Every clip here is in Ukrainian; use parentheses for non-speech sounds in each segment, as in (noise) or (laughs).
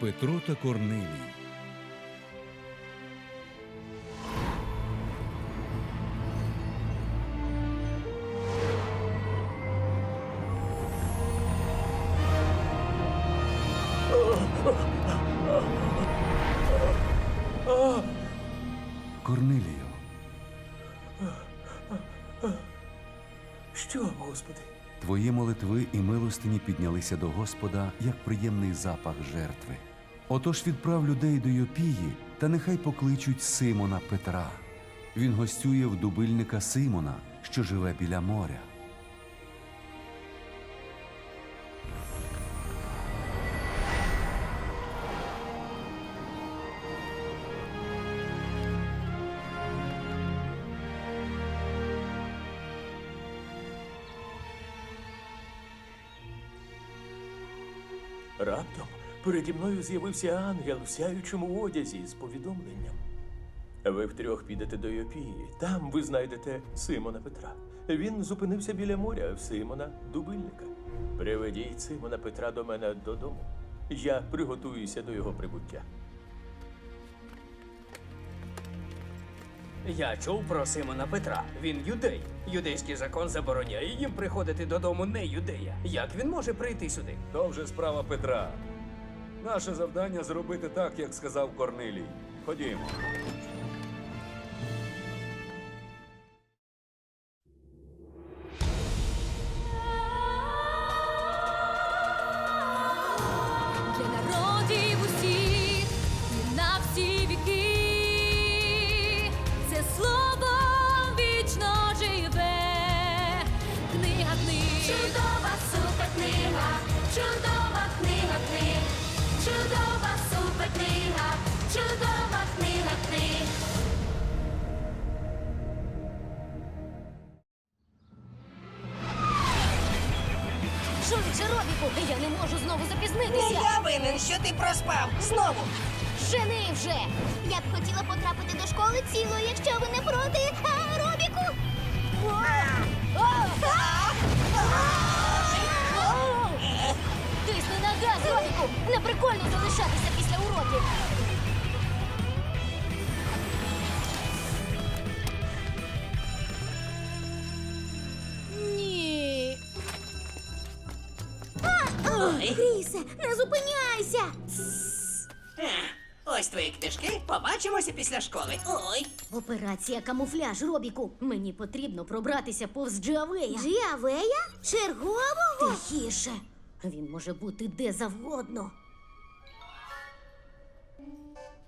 Петро та Корнилій. Корнилію, Що, Господи? твої молитви і милостині піднялися до Господа як приємний запах жертви. Отож відправ людей до Йопії, та нехай покличуть Симона Петра. Він гостює в дубильника Симона, що живе біля моря. Раптом переді мною з'явився ангел в сяючому одязі з повідомленням. Ви втрьох підете до Йопії. Там ви знайдете Симона Петра. Він зупинився біля моря в Симона Дубильника. Приведіть Симона Петра до мене додому. Я приготуюся до його прибуття. Я чув про Симона Петра. Він юдей. Юдейський закон забороняє їм приходити додому не юдея. Як він може прийти сюди? То вже справа Петра. Наше завдання зробити так, як сказав Корнилій. Ходімо. Газ, Робіку! Не прикольно залишатися після уроків. Ні. Крісе, не зупиняйся! Ось твої книжки. Побачимося після школи. Ой. Операція камуфляж, Робіку. Мені потрібно пробратися повз Джіавея. Джіавея? Чергового? Тихіше. Він може бути де завгодно.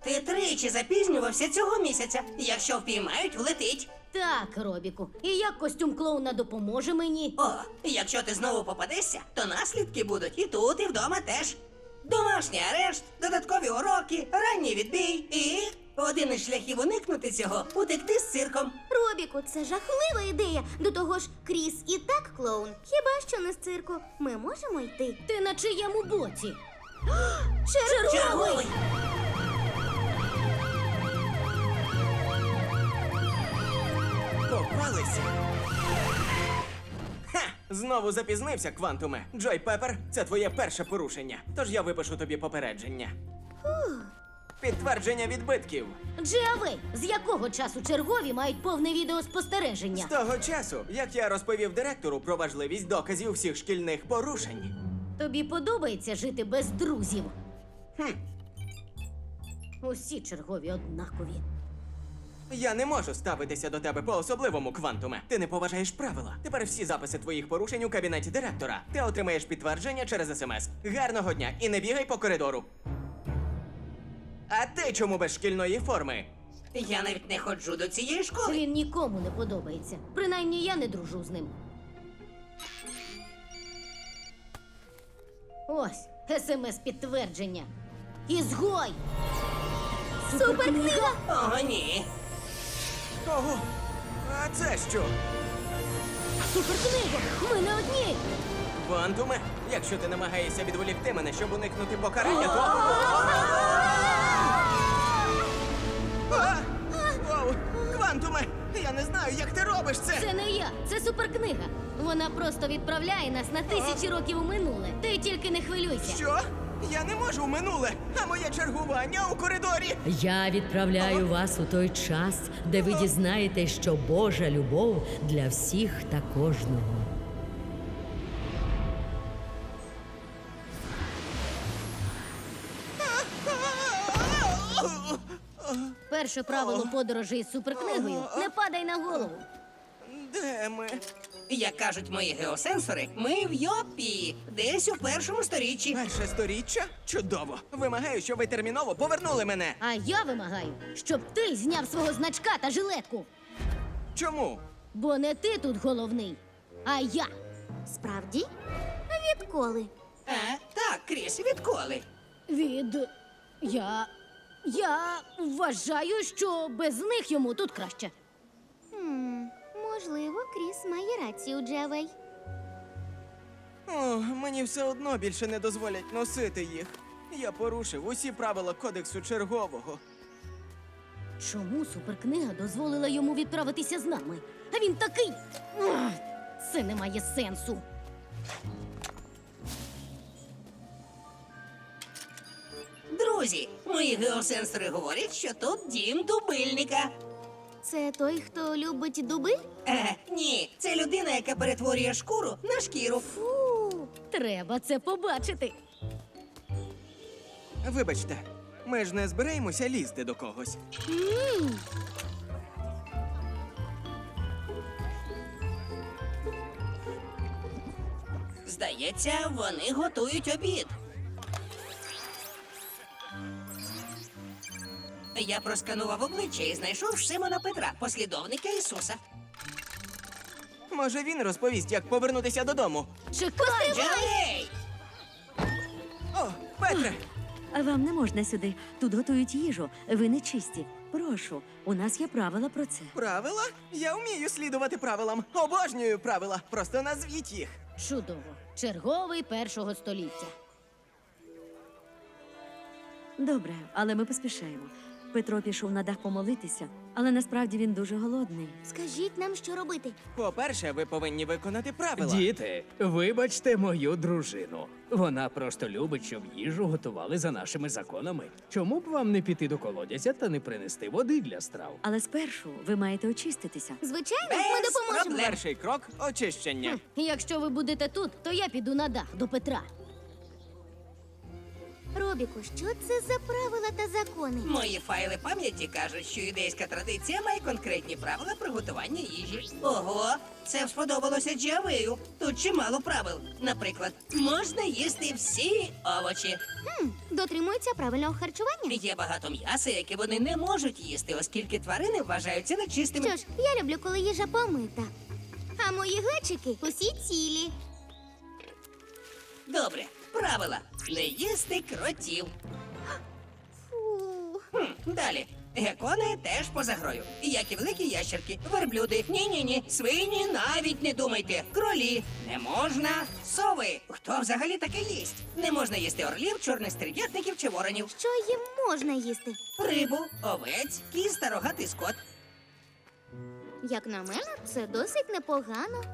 Ти тричі запізнювався цього місяця. Якщо впіймають, влетить. Так, Робіку. І як костюм клоуна допоможе мені? О, якщо ти знову попадешся, то наслідки будуть і тут, і вдома теж. Домашній арешт, додаткові уроки, ранній відбій і один із шляхів уникнути цього утекти з цирком. Робіку, це жахлива ідея. До того ж, Кріс і так клоун. Хіба що не з цирку. Ми можемо йти. Ти на чиєму боці? (gasps) Черговий! Попалися. Ха! Знову запізнився, квантуме. Джой Пепер, це твоє перше порушення. Тож я випишу тобі попередження. Підтвердження відбитків. Джіавей, з якого часу чергові мають повне відеоспостереження? З того часу, як я розповів директору про важливість доказів всіх шкільних порушень. Тобі подобається жити без друзів? Хм. Усі чергові однакові. Я не можу ставитися до тебе по-особливому, квантуме. Ти не поважаєш правила. Тепер всі записи твоїх порушень у кабінеті директора. Ти отримаєш підтвердження через смс. Гарного дня і не бігай по коридору. А ти чому без шкільної форми? Я навіть не ходжу до цієї школи. Він нікому не подобається. Принаймні я не дружу з ним. Ось смс підтвердження. Ізгой! Суперкнига! О, ні. Ого! А це що? Суперкнига! Ми не одні! Квантуме, якщо ти намагаєшся відволікти мене, щоб уникнути покарання, то. (laughs) Воу! Квантуме! Я не знаю, як ти робиш це! Це не я, це суперкнига. Вона просто відправляє нас на тисячі років у минуле. Ти тільки не хвилюйся. Що? Я не можу в минуле, а моє чергування у коридорі. Я відправляю вас у той час, де ви дізнаєтесь, що Божа любов для всіх та кожного. Перше правило подорожі із суперкнигою не падай на голову. Де ми? Як кажуть мої геосенсори, ми в Йопі, десь у першому сторіччі. Перше сторіччя? Чудово. Вимагаю, щоб ви терміново повернули мене. А я вимагаю, щоб ти зняв свого значка та жилетку. Чому? Бо не ти тут головний, а я. Справді? Відколи? Е, так, Кріс, відколи? Від. Я. Я вважаю, що без них йому тут краще. Хм, можливо, Кріс має рацію, Джавей. О, мені все одно більше не дозволять носити їх. Я порушив усі правила кодексу чергового. Чому суперкнига дозволила йому відправитися з нами? А він такий. Це не має сенсу. Друзі, мої геосенсори говорять, що тут дім дубильника. Це той, хто любить дуби? Е, ні, це людина, яка перетворює шкуру на шкіру. Фу. Треба це побачити. Вибачте, ми ж не збираємося лізти до когось. Здається, вони готують обід. Я просканував обличчя і знайшов Симона Петра, послідовника Ісуса. Може, він розповість, як повернутися додому. Чекай! Джалей! О, Петре! А вам не можна сюди. Тут готують їжу. Ви не чисті. Прошу, у нас є правила про це. Правила? Я вмію слідувати правилам. Обожнюю правила. Просто назвіть їх. Чудово. Черговий першого століття. Добре, але ми поспішаємо. Петро пішов на дах помолитися, але насправді він дуже голодний. Скажіть нам, що робити. По-перше, ви повинні виконати правила. Діти, вибачте мою дружину. Вона просто любить, щоб їжу готували за нашими законами. Чому б вам не піти до колодязя та не принести води для страв? Але спершу ви маєте очиститися. Звичайно, ми допоможемо. Перший крок очищення. Якщо ви будете тут, то я піду на дах до Петра. Робіку, що це за правила та закони? Мої файли пам'яті кажуть, що юдейська традиція має конкретні правила приготування їжі. Ого, це сподобалося Джавею. Тут чимало правил. Наприклад, можна їсти всі овочі. Хм, дотримуються правильного харчування. Є багато м'яса, яке вони не можуть їсти, оскільки тварини вважаються нечистими. Що ж, я люблю, коли їжа помита. А мої глечики усі цілі. Добре, правила: не їсти кротів. Фу. Хм, далі. Гекони теж поза грою. Як і великі ящерки, верблюди. Ні, ні, ні. Свині навіть не думайте. Кролі не можна. Сови. Хто взагалі таке їсть? Не можна їсти орлів, чорних стрільятників чи воронів. Що їм можна їсти? Рибу, овець, кіз та рогатий скот. Як на мене, це досить непогано.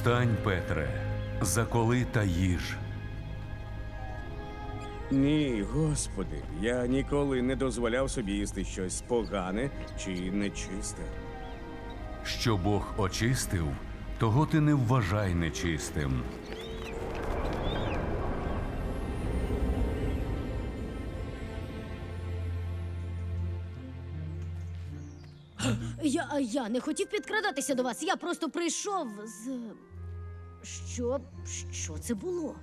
Встань, Петре, заколи та їж. Ні, господи, я ніколи не дозволяв собі їсти щось погане чи нечисте. Що Бог очистив, того ти не вважай нечистим. Я, я не хотів підкрадатися до вас. Я просто прийшов з. Що. Що це було?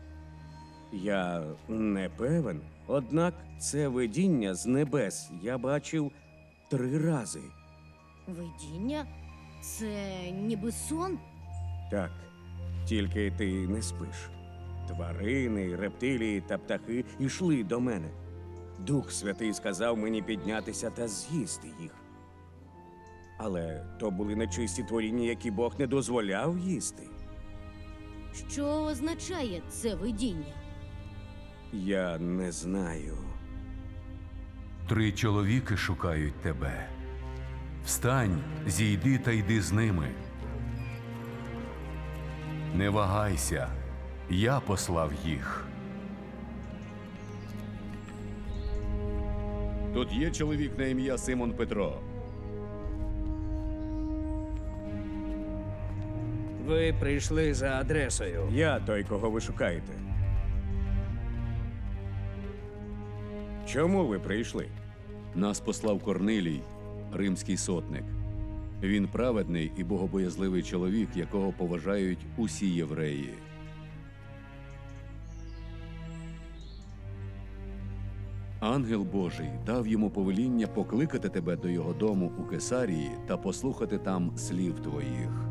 Я не певен. Однак це видіння з небес я бачив три рази. Видіння? Це ніби сон? Так, тільки ти не спиш. Тварини, рептилії та птахи йшли до мене. Дух Святий сказав мені піднятися та з'їсти їх. Але то були нечисті творіння, які Бог не дозволяв їсти. Що означає це видіння? Я не знаю. Три чоловіки шукають тебе. Встань, зійди та йди з ними. Не вагайся, я послав їх. Тут є чоловік на ім'я Симон Петро. Ви прийшли за адресою. Я той, кого ви шукаєте. Чому ви прийшли? Нас послав Корнилій, римський сотник. Він праведний і богобоязливий чоловік, якого поважають усі євреї. Ангел Божий дав йому повеління покликати тебе до його дому у Кесарії та послухати там слів твоїх.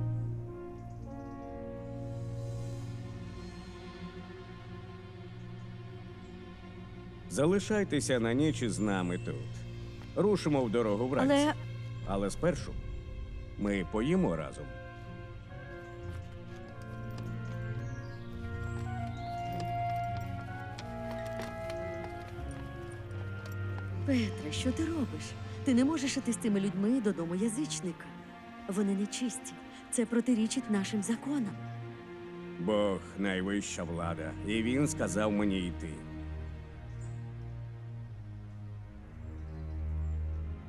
Залишайтеся на ніч із нами тут. Рушимо в дорогу вранці. Але Але спершу ми поїмо разом. Петре, що ти робиш? Ти не можеш іти з цими людьми додому язичника. Вони нечисті. Це протирічить нашим законам. Бог найвища влада, і він сказав мені йти.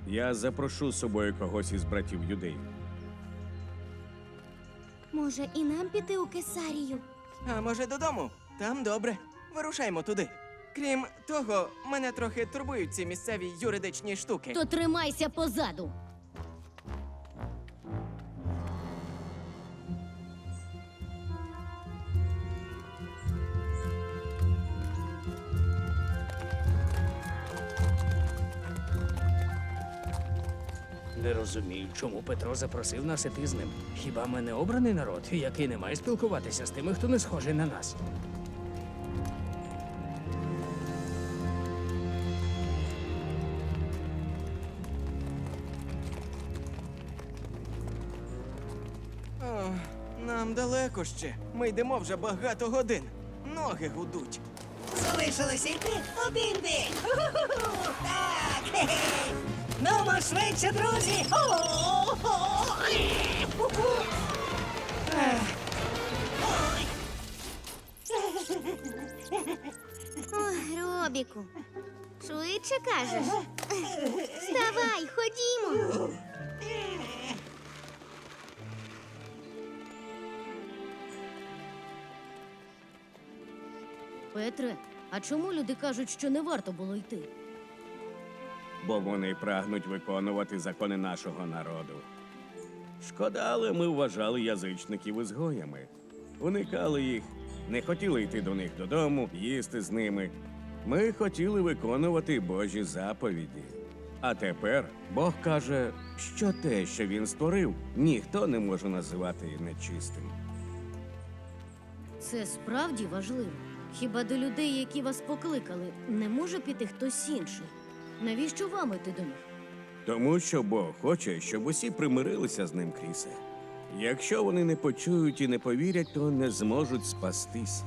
Я запрошу з собою когось із братів юдей. Може, і нам піти у Кесарію? А може додому? Там добре. Вирушаймо туди. Крім того, мене трохи турбують ці місцеві юридичні штуки. То тримайся позаду. Розумію, чому Петро запросив нас іти з ним. Хіба ми не обраний народ, який не має спілкуватися з тими, хто не схожий на нас? О, нам далеко ще. Ми йдемо вже багато годин. Ноги гудуть. Залишилося йти один день. (laughs) Так. Ну, швидше, друзі. Ой, Робіку. Швидше кажеш. Вставай, ходімо. Петре, а чому люди кажуть, що не варто було йти? Бо вони прагнуть виконувати закони нашого народу. Шкода, але ми вважали язичників ізгоями. Уникали їх, не хотіли йти до них додому, їсти з ними. Ми хотіли виконувати Божі заповіді. А тепер Бог каже, що те, що він створив, ніхто не може називати нечистим. Це справді важливо. Хіба до людей, які вас покликали, не може піти хтось інший? Навіщо вам іти до них? Тому що Бог хоче, щоб усі примирилися з ним, Крісе. Якщо вони не почують і не повірять, то не зможуть спастись.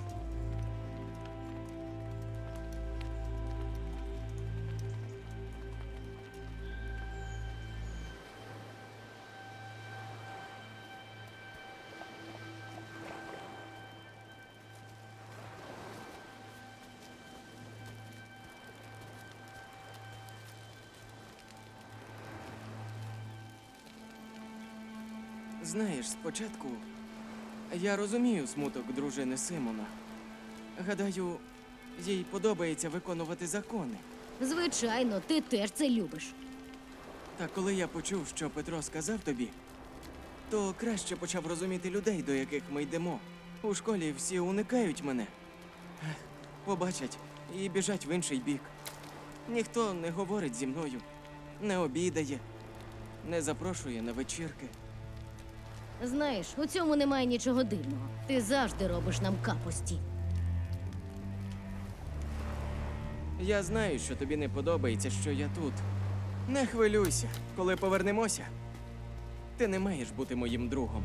Знаєш, спочатку я розумію смуток дружини Симона. Гадаю, їй подобається виконувати закони. Звичайно, ти теж це любиш. Та коли я почув, що Петро сказав тобі, то краще почав розуміти людей, до яких ми йдемо. У школі всі уникають мене. Побачать і біжать в інший бік. Ніхто не говорить зі мною, не обідає, не запрошує на вечірки. Знаєш, у цьому немає нічого дивного. Ти завжди робиш нам капості. Я знаю, що тобі не подобається, що я тут. Не хвилюйся, коли повернемося. Ти не маєш бути моїм другом.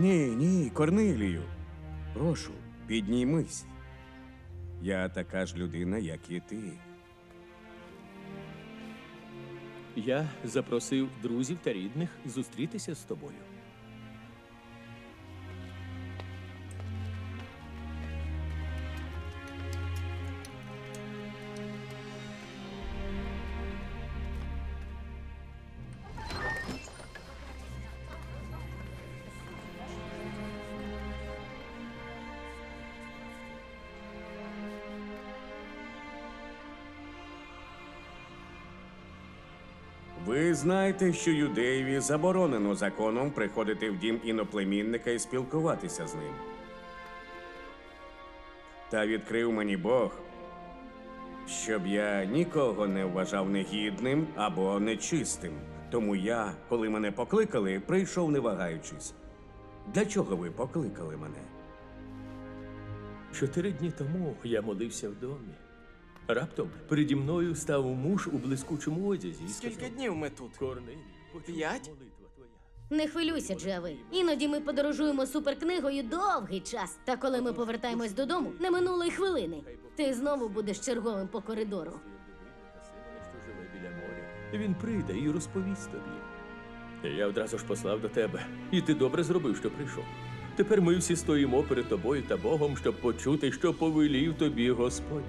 Ні, ні, Корнилію. Прошу, піднімись. Я така ж людина, як і ти. Я запросив друзів та рідних зустрітися з тобою. Ви знаєте, що юдеєві заборонено законом приходити в дім іноплемінника і спілкуватися з ним. Та відкрив мені Бог, щоб я нікого не вважав негідним або нечистим. Тому я, коли мене покликали, прийшов не вагаючись. Для чого ви покликали мене? Чотири дні тому я молився в домі. Раптом переді мною став муж у блискучому одязі і Скільки сказав, днів ми тут? Корнелій, почув П'ять? молитва твоя. Не хвилюйся, Джеви. Іноді ми подорожуємо суперкнигою довгий час. Та коли ми повертаємось додому, не минуло й хвилини. Ти знову будеш черговим по коридору. Що живе біля моря. Він прийде і розповість тобі. Я одразу ж послав до тебе, і ти добре зробив, що прийшов. Тепер ми всі стоїмо перед тобою та Богом, щоб почути, що повелів тобі Господь.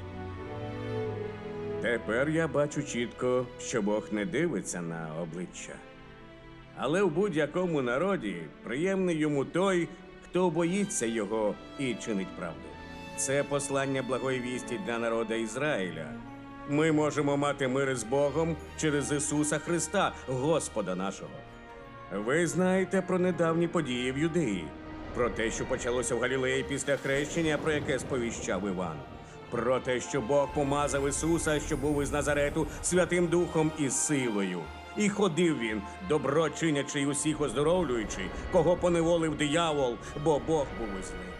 Тепер я бачу чітко, що Бог не дивиться на обличчя. Але в будь-якому народі приємний йому той, хто боїться його і чинить правду. Це послання благої вісті для народа Ізраїля. Ми можемо мати мир з Богом через Ісуса Христа, Господа нашого. Ви знаєте про недавні події в Юдеї, про те, що почалося в Галілеї після хрещення, про яке сповіщав Іван. Про те, що Бог помазав Ісуса, що був із Назарету Святим Духом і силою. І ходив він, добро чинячи й усіх оздоровлюючи, кого поневолив диявол, бо Бог був із ним.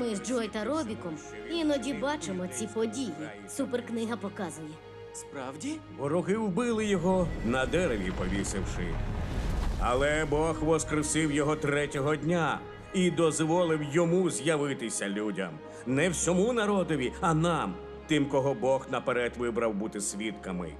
Ми з Джой та Робіком іноді бачимо ці події. Суперкнига показує. Справді? Вороги вбили його на дереві повісивши. Але Бог воскресив його третього дня і дозволив йому з'явитися людям. Не всьому народові, а нам, тим, кого Бог наперед вибрав бути свідками.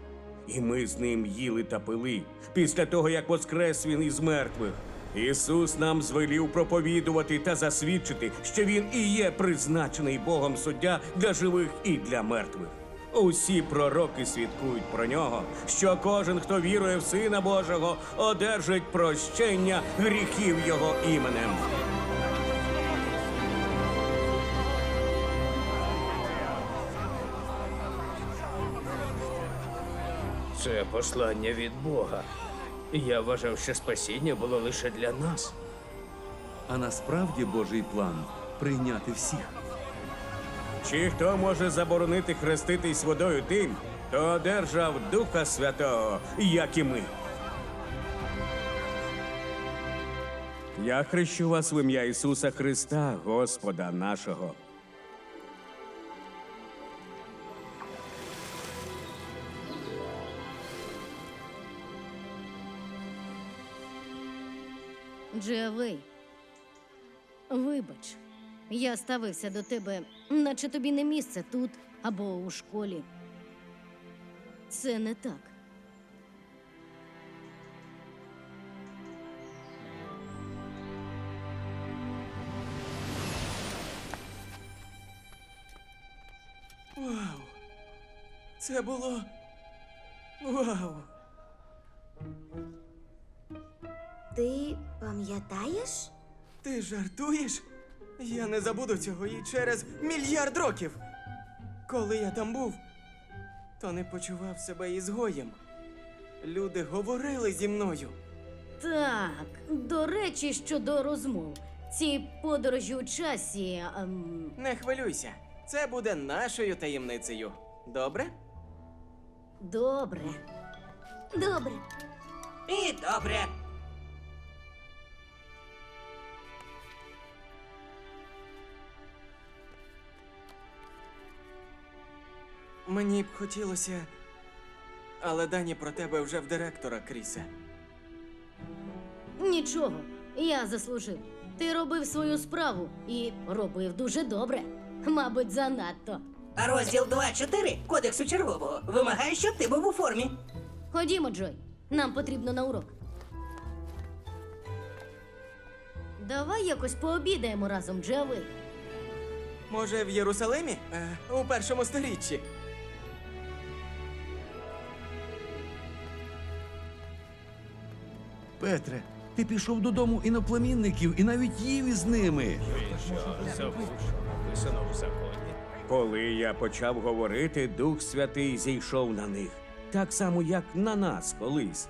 І ми з ним їли та пили після того, як воскрес він із мертвих. Ісус нам звелів проповідувати та засвідчити, що Він і є призначений Богом суддя для живих і для мертвих. Усі пророки свідкують про нього, що кожен, хто вірує в Сина Божого, одержить прощення гріхів його іменем. Це послання від Бога. Я вважав, що спасіння було лише для нас. А насправді Божий план прийняти всіх. Чи хто може заборонити хреститись водою тим, хто одержав Духа Святого, як і ми? Я хрещу вас в ім'я Ісуса Христа, Господа нашого. Джавей, вибач, я ставився до тебе, наче тобі не місце тут або у школі. Це не так. Вау! Це було. Вау! Ти пам'ятаєш? Ти жартуєш? Я не забуду цього і через мільярд років. Коли я там був, то не почував себе ізгоєм. Люди говорили зі мною. Так, до речі, щодо розмов. Ці подорожі у часі. ем, Не хвилюйся, це буде нашою таємницею. Добре? добре. Добре. І добре. Мені б хотілося. Але дані про тебе вже в директора, Крісе. Нічого, я заслужив. Ти робив свою справу і робив дуже добре. Мабуть, занадто. А розділ 2.4 Кодексу чергового вимагає, щоб ти був у формі. Ходімо, Джой. Нам потрібно на урок. Давай якось пообідаємо разом, Джави. Може, в Єрусалимі? Е, у першому сторіччі. Петре, ти пішов додому іноплемінників і навіть їв із ними. Коли я почав говорити, Дух Святий зійшов на них, так само, як на нас колись.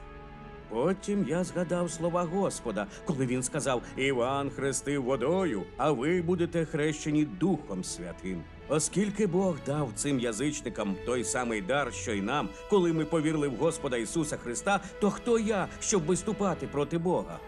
Потім я згадав слова Господа, коли він сказав: Іван хрестив водою, а ви будете хрещені Духом Святим. Оскільки Бог дав цим язичникам той самий дар, що й нам, коли ми повірили в Господа Ісуса Христа, то хто я, щоб виступати проти Бога?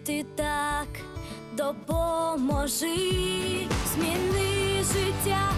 Жити так допоможи, зміни життя